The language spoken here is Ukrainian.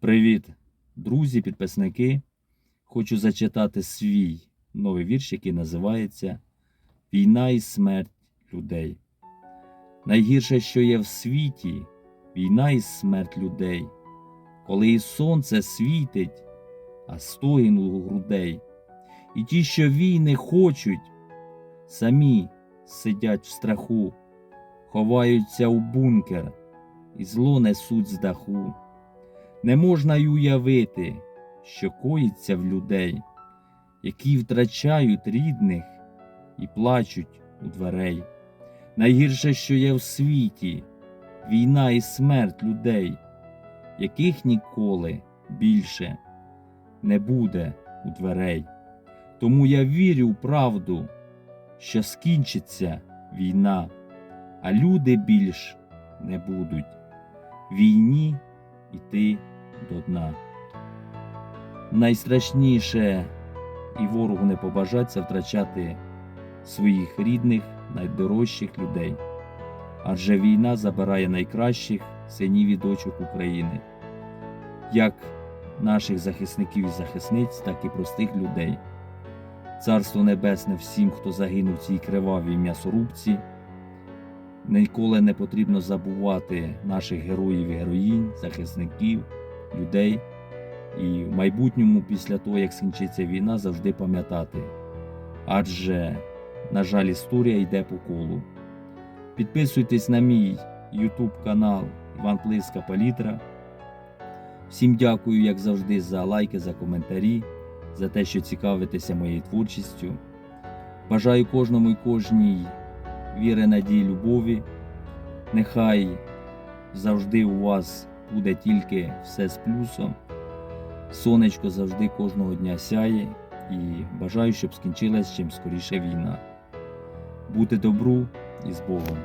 Привіт, друзі, підписники. Хочу зачитати свій новий вірш, який називається Війна і смерть людей. Найгірше, що є в світі, війна і смерть людей, коли і сонце світить, а стогін у грудей. І ті, що війни хочуть, самі сидять в страху, ховаються у бункер і зло несуть з даху. Не можна й уявити, що коїться в людей, які втрачають рідних і плачуть у дверей. Найгірше, що є в світі, війна і смерть людей, яких ніколи більше не буде у дверей. Тому я вірю в правду, що скінчиться війна, а люди більш не будуть війні йти до дна. Найстрашніше і ворогу не побажать це втрачати своїх рідних, найдорожчих людей. Адже війна забирає найкращих синів і дочок України, як наших захисників і захисниць, так і простих людей. Царство Небесне всім, хто загинув цій кривавій м'ясорубці. Ніколи не потрібно забувати наших героїв і героїнь, захисників, людей. І в майбутньому, після того, як скінчиться війна, завжди пам'ятати. Адже, на жаль, історія йде по колу. Підписуйтесь на мій YouTube канал Іван Плиска Палітра. Всім дякую, як завжди, за лайки, за коментарі, за те, що цікавитеся моєю творчістю. Бажаю кожному і кожній віри, надії, любові. Нехай завжди у вас буде тільки все з плюсом. Сонечко завжди кожного дня сяє і бажаю, щоб скінчилась чим скоріше війна. Бути добру і з Богом.